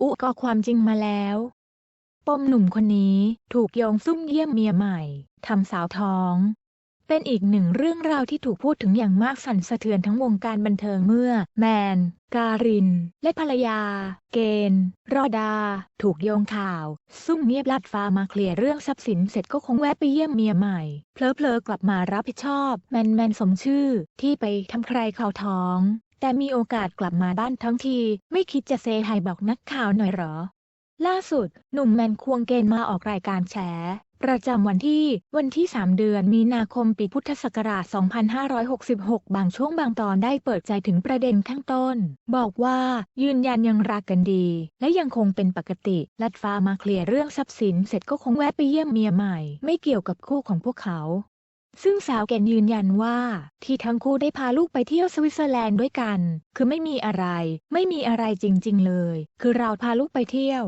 อุก็ความจริงมาแล้ว ปมหนุ่มคนนี้ถูกโยงซุ่มเยี่ยมเมียใหม่ทำสาวท้อง เป็นอีกหนึ่งเรื่องราวที่ถูกพูดถึงอย่างมากสั่นสะเทือนทั้งวงการบันเทิงเมื่อ แมน การิน และภรรยา เกณฑ์รอดา ถูกโยงข่าว ซุ่มเงียบลัดฟ้ามาเคลียร์เรื่องทรัพย์สินเสร็จก็คงแวะไปเยี่ยมเมียใหม่ เพลอๆกลับมารับผิดชอบ แมนแมนสมชื่อที่ไปทำใครเขาท้อง แต่มีโอกาสกลับมาบ้านทั้งที ไม่คิดจะเซไฮบอกนักข่าวหน่อยหรอ ล่าสุด หนุ่มแมนควงเกณฑ์มาออกรายการแฉ ประจำวันที่วันที่ 3 เดือนมีนาคมปีพุทธศักราช 2566 บางช่วงบางตอนได้เปิดใจถึงประเด็นข้างต้น บอกว่ายืนยันยังรักกันดี และยังคงเป็นปกติ ลัดฟ้ามาเคลียร์เรื่องทรัพย์สินเสร็จก็คงแวะไปเยี่ยมเมียใหม่ ไม่เกี่ยวกับคู่ของพวกเขา ซึ่งสาวแกนยืนยันว่าที่ทั้งคู่ได้พาลูกไปเที่ยวสวิตเซอร์แลนด์ด้วยกัน คือไม่มีอะไร ไม่มีอะไรจริง ๆ เลย คือเราพาลูกไปเที่ยว